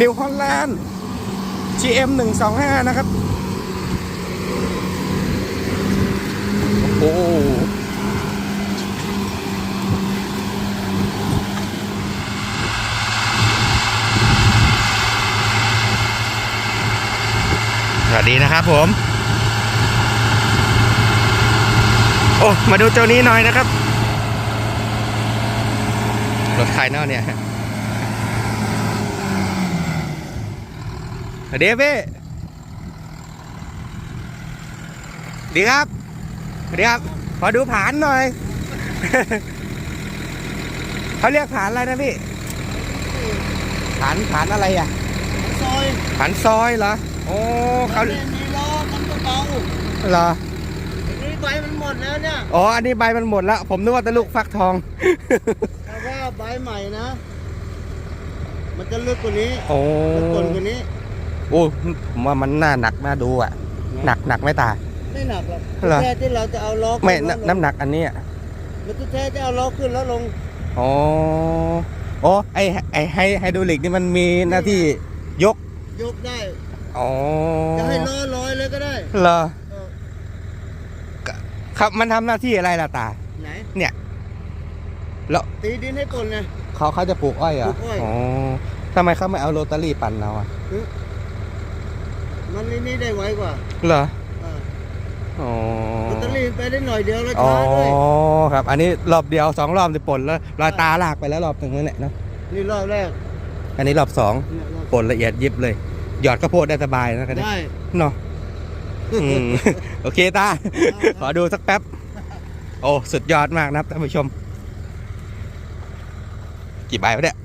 นิวฮอลแลนด์ GM 125 นะครับ โอ้สวัสดีนะครับผม โอ้ มาดูเจ้านี้หน่อยนะครับ รถใครเนาะเนี่ย เดฟเว่ดีครับสวัสดีครับ ขอดูผานหน่อย เขาเรียกผานอะไรนะพี่ ผานผานอะไรอะซอย ผานซอยเหรอ โอ้เขาเนี่ยมีล้อมันก็เบาเหรออันนี้ใบมันหมดแล้วเนี่ย อ๋อ อันนี้ใบมันหมดแล้ว ผมนึกว่าแต่ลูกฟักทอง แต่ว่าใบใหม่นะ มันจะลึกกว่านี้โอ้จะกลกว่านี้ โอ้ผมว่ามันน่าหนักน่าดูอะ หนักหนักไหม่ตาไม่หนักหรอกเหรอ แค่ที่เราจะเอาล้อขึ้ไม่แล้วนลงน้ำหนักอันนี้อะมันจะแท้จะเอาล้อขึ้นแล้วลงอ๋อโอ้ไอไอไฮไฮดรอลิกนี่มันมีหน้าที่ยกยกได้ อ๋อจะให้ล้อลอยเลยก็ได้เหรอเออครับมันทำหน้าที่อะไรล่ะตา ไหนเนี่ยแล้ว ตีดินให้ก่อนไงเขาเขาจะปลูกอ้อยเหรอปลูกอ้อย อ๋อทำไมเขาไม่เอาโรตารี่ปั่นเราอะ มันนี่นี่ได้ไวกว่าเหรอเอออ๋อแบตเตอรี่ไปได้หน่อยเดียวแล้วอ๋อช้าด้วยครับ อันนี้รอบเดียวสองรอบจะปนแล้วรอยตาลากไปแล้วรอบหนึ่งนั่นแหละเนาะนี่รอบแรกอันนี้รอบสองเนี่ยรอบปนละเอียดยิบเลย หยอดข้าวโพดได้สบายนะครับเนี่ยได้ เนาะอืม โอเคตา ขอดูสักแป๊บ โอ้สุดยอดมากนะครับท่านผู้ชม กี่ใบวะเนี่ย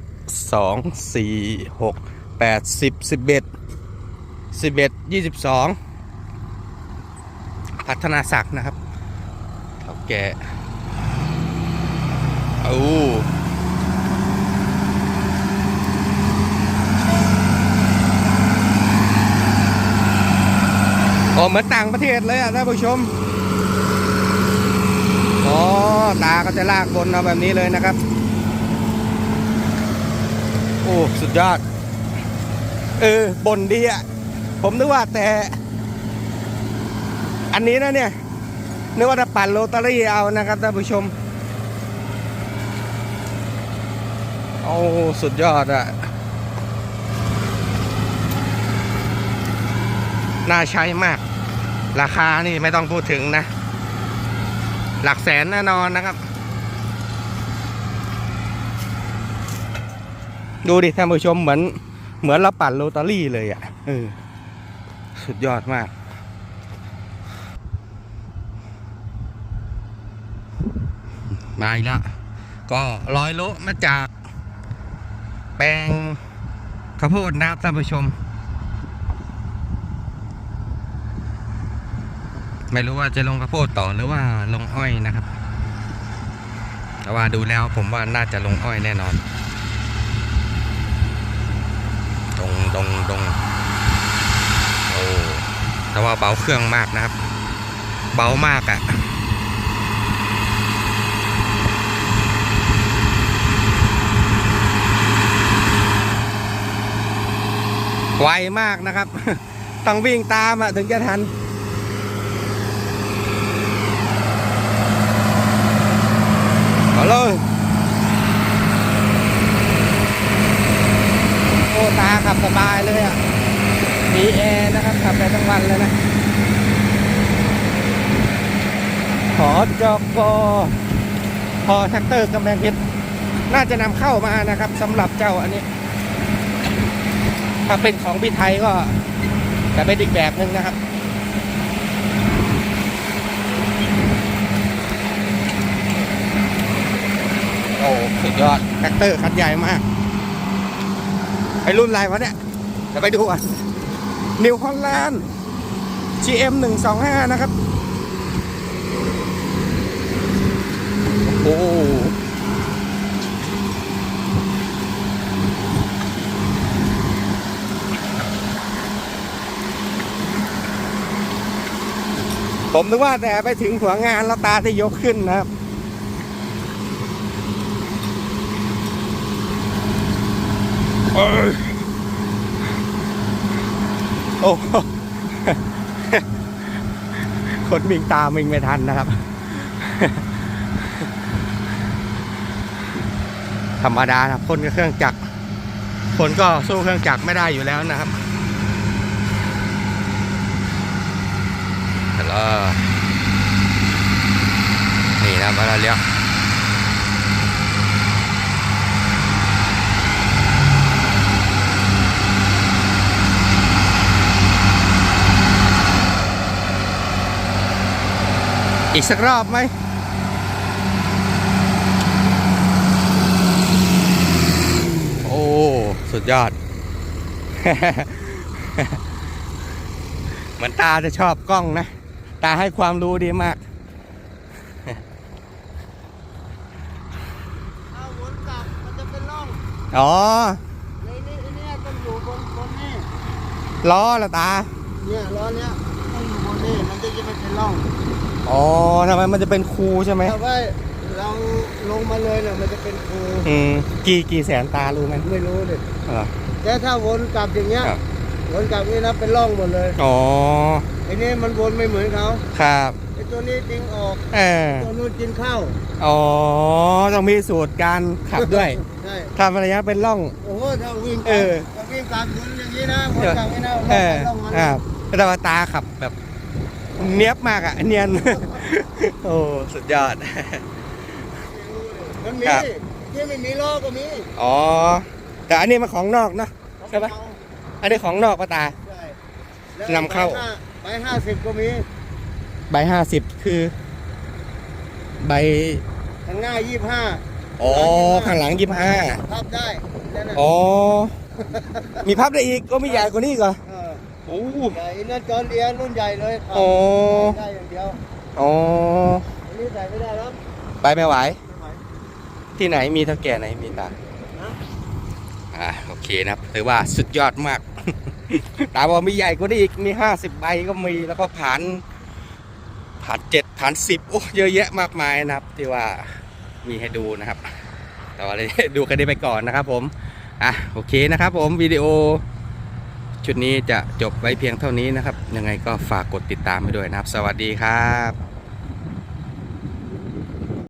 สองสี่หกแปดสิบสิบเอ็ด สิบเอ็ดยี่สิบสองพัฒนาศักดิ์นะครับเท่าแก่โอ้โอ้เหมือนต่างประเทศเลยอะท่านผู้ชมอ๋อตาก็จะลากบนเอาแบบนี้เลยนะครับ โอ้ สุดยอด เออบนดีอะ ผมนึกว่าแต่ อันนี้นะเนี่ย นึกว่าจะปั่นโรตารี่เอานะครับท่านผู้ชม โอ้สุดยอดอะน่าใช้มาก ราคานี่ไม่ต้องพูดถึงนะ หลักแสนแน่นอนนะครับ ดูดิท่านผู้ชมเหมือน เหมือนเราปั่นโรตารี่เลยอะ่ะ สุดยอดมาก มาอีกแล้ว ก็ร้อยโลมาจากแปลงข้าวโพดนะครับท่านผู้ชม ไม่รู้ว่าจะลงข้าวโพดต่อหรือว่าลงอ้อยนะครับ แต่ว่าดูแล้วผมว่าน่าจะลงอ้อยแน่นอน ตรงตรงตรง แต่ว่าเบาเครื่องมากนะครับ เบามากอะ่ะไวมากนะครับ ต้องวิ่งตามอะถึงจะทัน เอาเลยโอ้ตาขับสบายเลยอะมีแอร์ ขับไปทั้งวันเลยนะ ขอจอกอพอแท็กเตอร์กำแพงเพชรน่าจะนำเข้ามานะครับสำหรับเจ้าอันนี้ ถ้าเป็นของพี่ไทยก็จะเป็นอีกแบบหนึ่งนะครับโอ้สุดยอดแท็กเตอร์คันใหญ่มากไอรุ่นอะไรวะเนี่ยเดี๋ยวไปดูอะ นิวฮอลแลนด์ GM 125 นะครับ โอ้ผมนึกว่าแต่ไปถึงหัวงานแล้วตาที่ยกขึ้นนะครับ เอ้ย โอ้คนมิงตามิงไม่ทันนะครับ ธรรมดานะคนกับเครื่องจักร คนก็สู้เครื่องจักรไม่ได้อยู่แล้วนะครับแล้วนี่นะมาแล้วเลี้ยว อีกสักรอบไหมโอ้ สุดยอด เหมือนตาจะชอบกล้องนะ ตาให้ความรู้ดีมากถ้าวนกลับมันจะเป็นร่องอ๋อในนี้ไอ้เนี่ยต้องอยู่บนบนนี่ล้อละตา เนี่ยล้อเนี้ยต้องอยู่บนนี่มันจะจะไม่เป็นร่อง อ๋อทำไมมันจะเป็นคูใช่ไหมถ้าว่าเราลงมาเลยเนี่ยมันจะเป็นคูอืมกี่กี่แสนตารู้ไหมไม่รู้เลยเหรอแต่ถ้าวนกลับอย่างเงี้ยครับวนกลับนี่นะเป็นร่องหมดเลยอ๋อไอ้นี่มันวนไม่เหมือนเขาครับไอ้ตัวนี้ดึงออกเออตัวนู้นกินข้าวอ๋อต้องมีสูตรการขับด้วยใช่ทำระยะเป็นร่องโอ้โหถ้าวิ่งกเอลับอถ้าวิ่งกลับวนอย่างนี้นะวนกลับนี่นะเออร่องมันครับแต่ว่าตาขับแบบ เนี้ยบมากอะเนียน โอ้สุดยอด มันมีครับ ที่ไม่มีล้อก็มีอ๋อ แต่อันนี้มันของนอกเนอะใช่ปะ อันนี้ของนอกปะตา ใช่แล้วนำเข้า ใบห้าสิบก็มีใบห้าสิบคือ ใบ ข้างหน้ายี่ห้าอ๋อ ข้างหลังยี่ห้าพับได้นั่นน่ะอ๋อ มีพับได้อีกก็มีใหญ่กว่านี้อีกเหรอ เออ โอ้ใหญ่นั่นจอนเดียรุ่นใหญ่เลยครับอ๋อได้อย่างเดียวอ๋ออันนี้ใส่ไม่ได้แล้วไปไม่ไหวไม่ไหว ที่ไหนมีเท่าแก่ไหนมีตานะอ่าโอเคนะครับถือว่าสุดยอดมากตาบอกมีใหญ่กว่านี้อีกมีห้าสิบใบก็มีแล้วก็ผ่านผ่านเจ็ดผ่านสิบโอ้เยอะแยะมากมายนะครับ ที่ว่ามีให้ดูนะครับ แต่ว่าดูกันได้ไปก่อนนะครับผมอะโอเคนะครับผมวิดีโอ ชุดนี้จะจบไว้เพียงเท่านี้นะครับ ยังไงก็ฝากกดติดตามไปด้วยนะครับ สวัสดีครับ